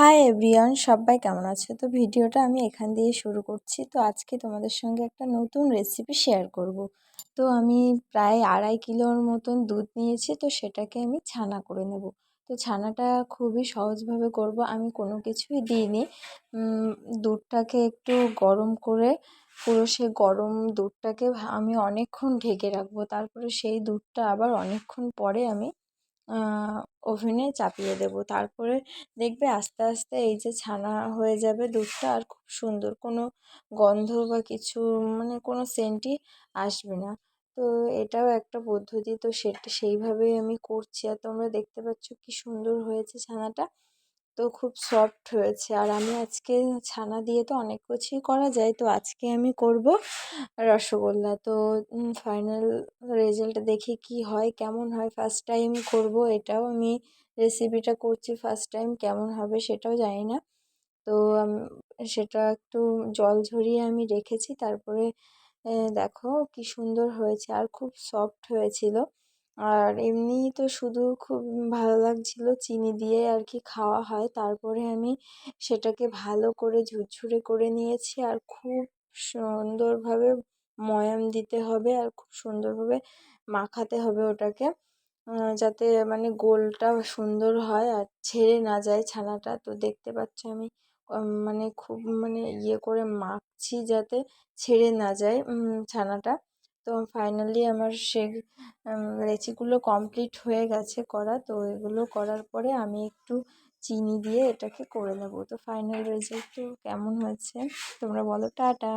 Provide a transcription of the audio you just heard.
Hi everyone সবাই কেমন আছে? তো ভিডিওটা আমি এখান দিয়ে শুরু করছি। তো আজকে তোমাদের সঙ্গে একটা নতুন রেসিপি শেয়ার করব। তো আমি প্রায় আড়াই কিলোর মতন দুধ নিয়েছি, তো সেটাকে আমি ছানা করে নেব। তো ছানাটা খুবই সহজভাবে করব, আমি কোনো কিছুই দিইনি। দুধটাকে একটু গরম করে, পুরো সে গরম দুধটাকে আমি অনেকক্ষণ ঢেকে রাখব। তারপরে সেই দুধটা আবার অনেকক্ষণ পরে আমি ওভেনে চাপিয়ে দেবো। তারপরে দেখবে আস্তে আস্তে এই যে ছানা হয়ে যাবে দুধটা আর খুব সুন্দর কোনো গন্ধ বা কিছু মানে কোনো সেন্টই আসবে না। তো এটাও একটা পদ্ধতি। তো সেটা, সেইভাবেই আমি করছি। আর তোমরা দেখতে পাচ্ছ কী সুন্দর হয়েছে ছানাটা। তো খুব সফট হয়েছে। আর আমি আজকে ছানা দিয়ে তো অনেক কিছুই করা যায়, তো আজকে আমি করব রসগোল্লা। তো ফাইনাল রেজাল্ট দেখি কি হয়, কেমন হয়? ফার্স্ট টাইম করব, এটাও আমি রেসিপিটা করছি ফার্স্ট টাইম কেমন হবে সেটাও জানি না। তো সেটা একটু জল ঝরিয়ে আমি রেখেছি, তারপরে দেখো কি সুন্দর হয়েছে। আর খুব সফট হয়েছিল। আর এমনিই তো শুধু খুব ভালো লাগছিল চিনি দিয়ে আর কি খাওয়া হয়। তারপরে আমি সেটাকে ভালো করে ঝুরঝুরে করে নিয়েছি আর খুব সুন্দরভাবে ময়াম দিতে হবে আর খুব সুন্দরভাবে মাখাতে হবে ওটাকে। যাতে মানে গোলটা সুন্দর হয় আর ছেড়ে না যায় ছানাটা। তো দেখতে পাচ্ছ আমি মানে খুব মানে ইয়ে করে মাখছি যাতে ছেড়ে না যায় ছানাটা। তো ফাইনালি আমার সে লেচিগুলো কমপ্লিট হয়ে গেছে করা। তো এগুলো করার পরে আমি একটু চিনি দিয়ে এটাকে করে নেব। তো ফাইনাল রেজাল্ট কেমন হয়েছে? তোমরা বলো, টাটা!